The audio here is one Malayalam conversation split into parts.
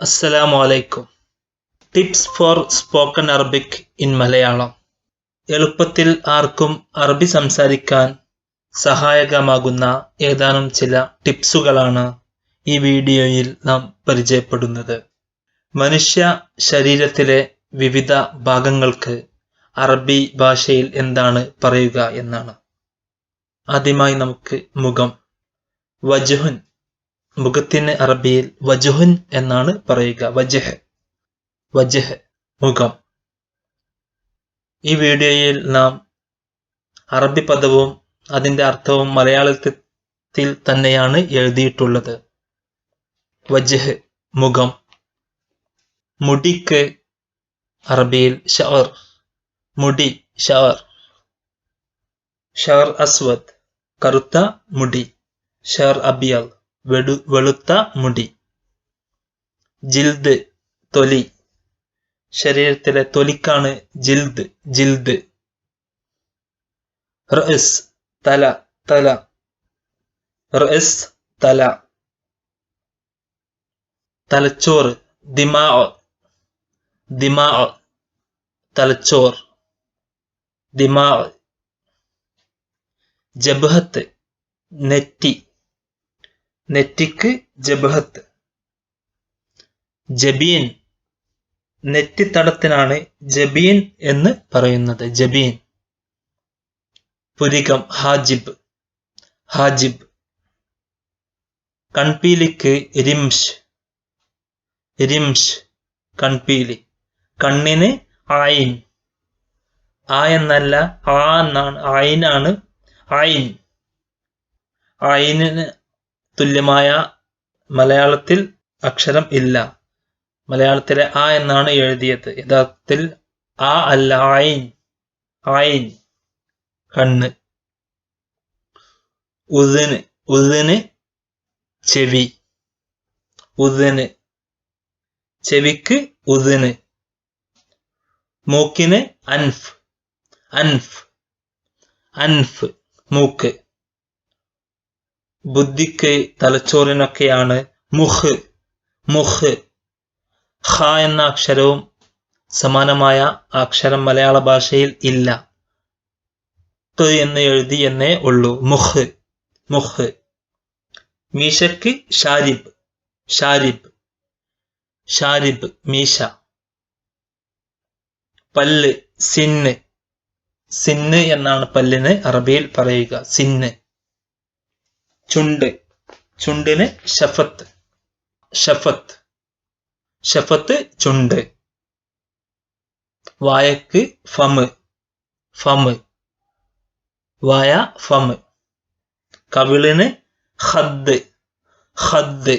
അസ്സലാമു അലൈക്കും tips for spoken Arabic in Malayalam. എളുപ്പത്തിൽ ആർക്കും അറബി സംസാരിക്കാൻ സഹായകമാകുന്ന ഏതാനും ചില ടിപ്സുകളാണ് ഈ വീഡിയോയിൽ നാം പരിചയപ്പെടുന്നത്. മനുഷ്യ ശരീരത്തിലെ വിവിധ ഭാഗങ്ങൾക്ക് അറബി ഭാഷയിൽ എന്താണ് പറയുക എന്നാണ്. ആദ്യമായി നമുക്ക് മുഖം. വജുഹുൻ മുഖത്തിന് അറബിയിൽ വജുഹുൻ എന്നാണ് പറയുക. വജഹ് വജഹ് മുഖം. ഈ വീഡിയോയിൽ നാം അറബി പദവും അതിന്റെ അർത്ഥവും മലയാളത്തിൽ തന്നെയാണ് എഴുതിയിട്ടുള്ളത്. വജഹ് മുഖം. മുടിക്ക് അറബിയിൽ ഷവർ. മുടി ഷവർ. ഷവർ അസ്വദ് കറുത്ത മുടി ഷർ അബിയൽ. വെടു വെളുത്ത മുടി. ജിൽദ് തൊലി. ശരീരത്തിലെ തൊലിക്കാണ് ജിൽദ് ജിൽദ്. റസ് തല തല. റസ് തല. തലച്ചോറ് ദിമാ ദിമാ തലച്ചോർ. ദിമാ ജബഹത്ത് നെറ്റി. നെറ്റിക്ക് ജബഹത്ത്. ജബീൻ. നെറ്റിത്തടത്തിനാണ് ജബീൻ എന്ന് പറയുന്നത്. ജബീൻ. പുരികം. ഹാജിബ്. ഹാജിബ്. കൺപീലിക്ക് റിംഷ് റിംഷ് കൺപീലി. കണ്ണിന് ആയിൻ. ആ എന്നല്ല ആ എന്നാണ് ആയിനാണ്. ആയിൻ. ആയിന്. തുല്യമായ മലയാളത്തിൽ അക്ഷരം ഇല്ല. മലയാളത്തിലെ ആ എന്നാണ് എഴുതിയത്. യഥാർത്ഥത്തിൽ ആ അല്ല ആയിൻ ആയിൻ കണ്ണ്. ഉതിന് ഉതിന് ചെവി. ഉതിന് ചെവിക്ക് ഉതിന്. മൂക്കിന് അൻഫ് അൻഫ് അൻഫ് മൂക്ക്. ബുദ്ധിക്ക് തലച്ചോറിനൊക്കെയാണ് മുഹ്. മുഹ്. ഖ എന്ന അക്ഷരവും സമാനമായ അക്ഷരം മലയാള ഭാഷയിൽ ഇല്ല. ത് എന്ന് എഴുതി എന്നേ ഉള്ളൂ. മുഹ്. മുഹ്. മീശക്ക് ഷാരിബ്. ഷാരിബ്. ഷാരിബ് മീശ. പല്ല് സിന്ന്. സിന്ന് എന്നാണ് പല്ലിന് അറബിയിൽ പറയുക. സിന്ന്. ചുണ്ട്. ചുണ്ടിന് ഷഫത്ത്. ഷഫത്ത്. ഷഫത്ത് ചുണ്ട്. വായക്ക് ഫമ് ഫമ് വായ ഫമ് കവിളിന് ഹദ് ഹദ്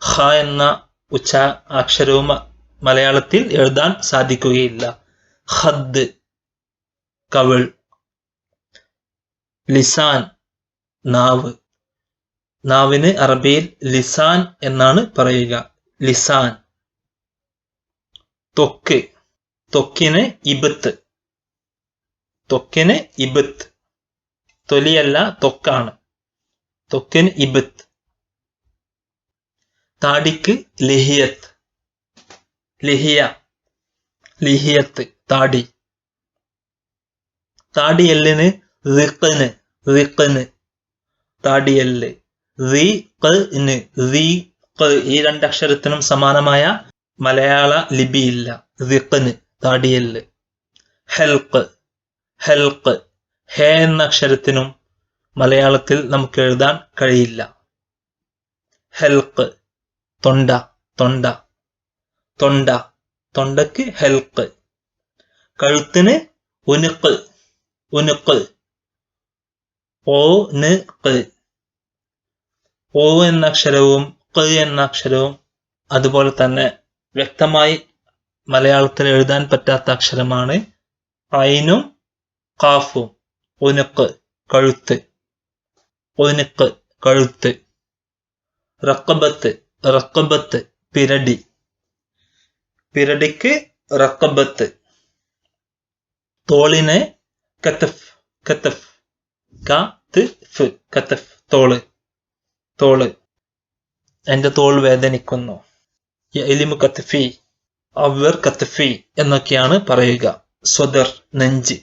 ഹ എന്ന ഉച്ച അക്ഷരവും മലയാളത്തിൽ എഴുതാൻ സാധിക്കുകയില്ല. ഹദ് കവിൾ. ലിസാൻ. നാവ്. നാവിന് അറബിയിൽ ലിസാൻ എന്നാണ് പറയുക. ലിസാൻ. തൊക്ക്. തൊക്കിന് ഇബത്ത്. തൊക്കിന് ഇബത്ത്. തൊലിയല്ല തൊക്കാണ്. തൊക്കിന് ഇബത്ത്. താടിക്ക് ലിഹിയത്ത്. ലിഹിയ. ലിഹിയത്ത്. താടി. താടിയെല്ലിന് റിക്കന് റിക്കന് താടിയെല്ല്. ഈ രണ്ടക്ഷരത്തിനും സമാനമായ മലയാള ലിപിയില്ല റിഖന് താടിയൽ ഹെൽക്ക് ഹെൽക്ക് ഹേ എന്ന അക്ഷരത്തിനും മലയാളത്തിൽ നമുക്ക് എഴുതാൻ കഴിയില്ല. ഹെൽക്ക് തൊണ്ട തൊണ്ട. തൊണ്ട. തൊണ്ടക്ക് ഹെൽക്ക് കഴുത്തിന് ഉനുക്ക് ഉനുക്ക് ഓ ന് ഓ എന്ന അക്ഷരവും ക എന്ന അക്ഷരവും അതുപോലെ തന്നെ വ്യക്തമായി മലയാളത്തിൽ എഴുതാൻ പറ്റാത്ത അക്ഷരമാണ് ഐനും കാഫും. ഒനുക്ക് കഴുത്ത്. ഒനുക്ക് കഴുത്ത്. റക്കബത്ത് റക്കബത്ത് പിരടി. പിരടിക്ക് റക്കബത്ത്. തോളിന് കത്തഫ് കത്തഫ്. കത്ത് കത്തഫ് തോൾ. തോൾ. എന്റെ തോൾ വേദനിക്കുന്നു. എലിമു കത്ഫി അവർ കത്ഫി എന്നൊക്കെയാണ് പറയുക. സ്വദർ നെഞ്ച്.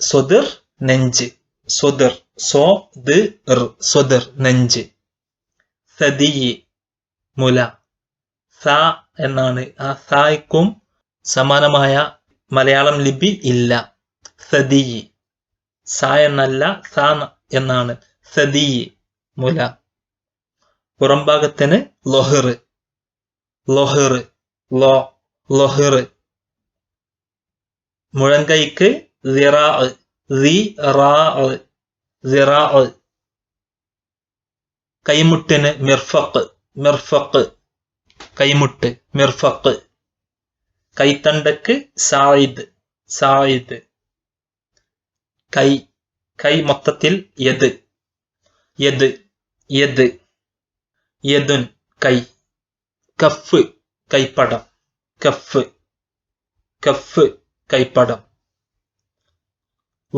സ്വദർ നെഞ്ച്. സ്വദർ സോ ദ് സ്വദർ നെഞ്ച്. സദി മുല. സ എന്നാണ്. ആ സായ്ക്കും സമാനമായ മലയാളം ലിപി ഇല്ല. സദി സ എന്നല്ല സ എന്നാണ്. സദി മുല. പുറംഭാഗത്തിന് ലൊഹർ. ലൊഹർ. ലോ. ലൊഹർ. മുഴങ്കൈക്ക് കൈമുട്ടിന് മിർഫക്ക് മിർഫക്ക് കൈമുട്ട്. മിർഫക്ക് കൈത്തണ്ടക്ക് സായിദ്. സായിദ്. കൈ. കൈ മൊത്തത്തിൽ യദ്. യദ്. യദ്. യദുൻ കൈ. കഫ് കൈപ്പടം. കഫ് കഫ് കൈപ്പടം.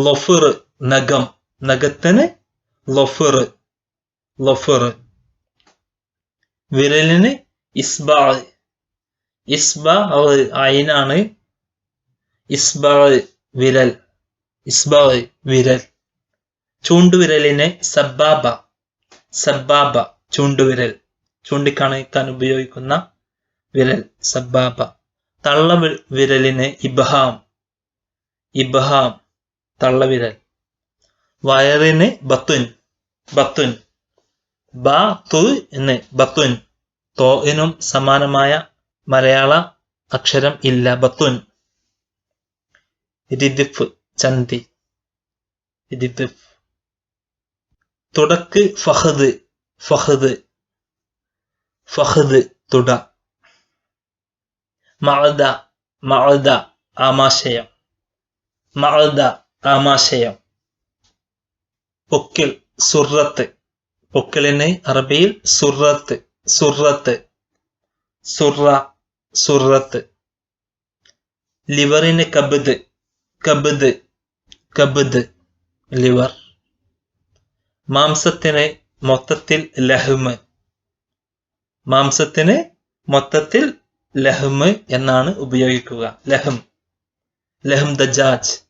ലൊഫർ നഖം. നഖത്തിന് ലൊഫർ ലൊഫർ. വിരലിന് ഇസ്ബാ ഇസ്ബാ അയിനാണ് ഇസ്ബാ വിരൽ ഇസ്ബാ വിരൽ. ചൂണ്ടുവിരലിന് സബ്ബാബ സബ്ബാബ. ചൂണ്ടുവിരൽ ചൂണ്ടിക്കാണിക്കാൻ ഉപയോഗിക്കുന്ന വിരൽ സബ്ബാബ. തള്ള വിരലിന് ഇബ്ഹാം ഇബ്ഹാം തള്ളവിരൽ. വയറിന് ബത്തുൻ ബത്തുൻ. ബ തു എന്ന് ബത്തുൻ. തോയിനും സമാനമായ മലയാള അക്ഷരം ഇല്ല ബത്തുൻ. രിദിഫ് ചന്തി. രിദിഫ്. തുടക്ക് ഫഹദ്. ഫഹദ് ഫഹദ് തുട മഅദ മഅദ ആമാശയം മഅദ ആമാശയം. പൊക്കിൽ സുറത്ത് പൊക്കിളിന് അറബിയിൽ സുറത്ത് സുറത്ത് സുറ സുറത്ത്. ലിവറിന് കബദ് കബദ് കബദ് ലിവർ. മാംസത്തിന് മൊത്തത്തിൽ ലഹ്മ്. മാംസത്തിന് മൊത്തത്തിൽ ലഹ്മ് എന്നാണ് ഉപയോഗിക്കുക. ലഹം ലഹം ദജാജ്.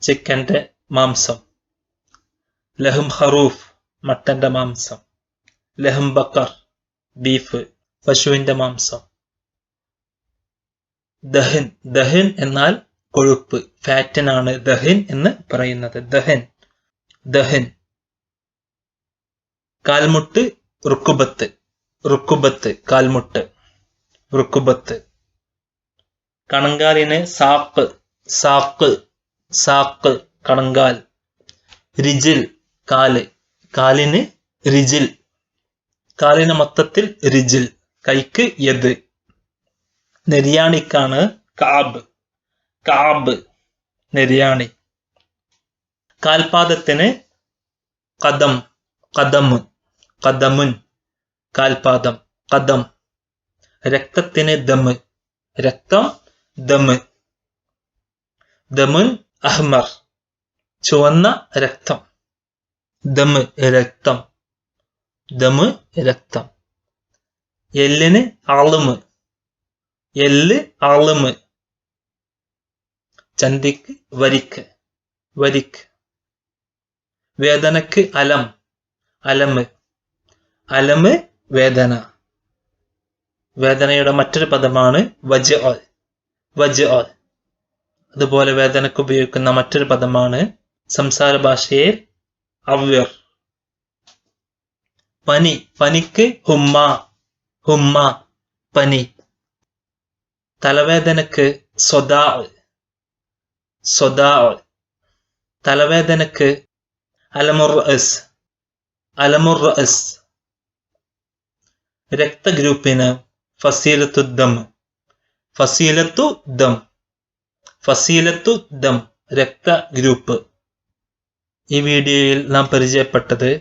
ചിക്കന്റെ മാംസം. ലഹം ഹറൂഫ് മട്ടന്റെ മാംസം. ലഹം ബക്കർ ബീഫ് പശുവിന്റെ മാംസം. ദഹൻ. ദഹൻ എന്നാൽ കൊഴുപ്പ്. ഫാറ്റിനാണ് ദഹൻ എന്ന് പറയുന്നത്. ദഹൻ. ദഹൻ. കാൽമുട്ട് റുക്കുബത്ത്. റുക്കുബത്ത് കാൽമുട്ട്. റുക്കുബത്ത്. കണങ്കാലിന് സാക്ക് സാക്ക് സാക്ക് കണങ്കാൽ. റിജിൽ കാൽ. കാലിന് റിജിൽ കാലിന് മൊത്തത്തിൽ റിജിൽ കൈക്ക് യത് നെരിയാണിക്കാണ് കാബ്. കാബ് നെരിയാണി. കാൽപാദത്തിന് കദം. കദമ് കദമുൻ കാൽപാദം കദം രക്തത്തിന് ദമ് രക്തം ദമ് ദമുൻ അഹ്മർ ചുവന്ന രക്തം ദമ് രക്തം ദമ് രക്തം എല്ലിന് അളുമ് എല്ല് അളുമ് ചന്തിക്ക് വരിക്ക് വരിക്ക് വേദനക്ക് അലം അലമ്. അലമ് വേദന. വേദനയുടെ മറ്റൊരു പദമാണ് വജ വജ അതുപോലെ വേദനയ്ക്ക് ഉപയോഗിക്കുന്ന മറ്റൊരു പദമാണ് സംസാര ഭാഷയിൽ അവ്യർ. പനി. പനിക്ക് ഹുമ്മ. ഹുമ്മ. പനി. തലവേദനക്ക് സ്വദാ സ്വദാ തലവേദനക്ക് അലമുർ അലമുർ എസ് രക്തഗ്രൂപ്പിന് ഫസീലത്തു ദം. ഫസീലത്തു ദം. ഫസീലത്തു ദം. രക്തഗ്രൂപ്പ്. ഈ വീഡിയോയിൽ നാം പരിചയപ്പെട്ടത്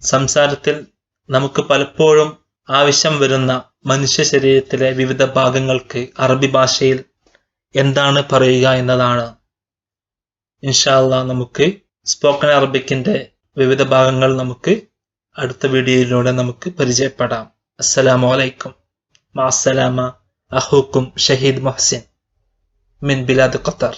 സംസാരത്തിൽ നമുക്ക് പലപ്പോഴും ആവശ്യം വരുന്ന മനുഷ്യ ശരീരത്തിലെ വിവിധ ഭാഗങ്ങൾക്ക് അറബി ഭാഷയിൽ എന്താണ് പറയുക എന്നതാണ്. ഇൻഷാല്ല നമുക്ക് സ്പോക്കൺ അറബിക്കിന്റെ വിവിധ ഭാഗങ്ങൾ നമുക്ക് അടുത്ത വീഡിയോയിലൂടെ നമുക്ക് പരിചയപ്പെടാം. അസ്സലാമു അലൈക്കും. മാസലാമ അഹൂക്കും ഷഹീദ് മൊഹസിൻ മിൻ ബിലാദ് ഖത്തർ.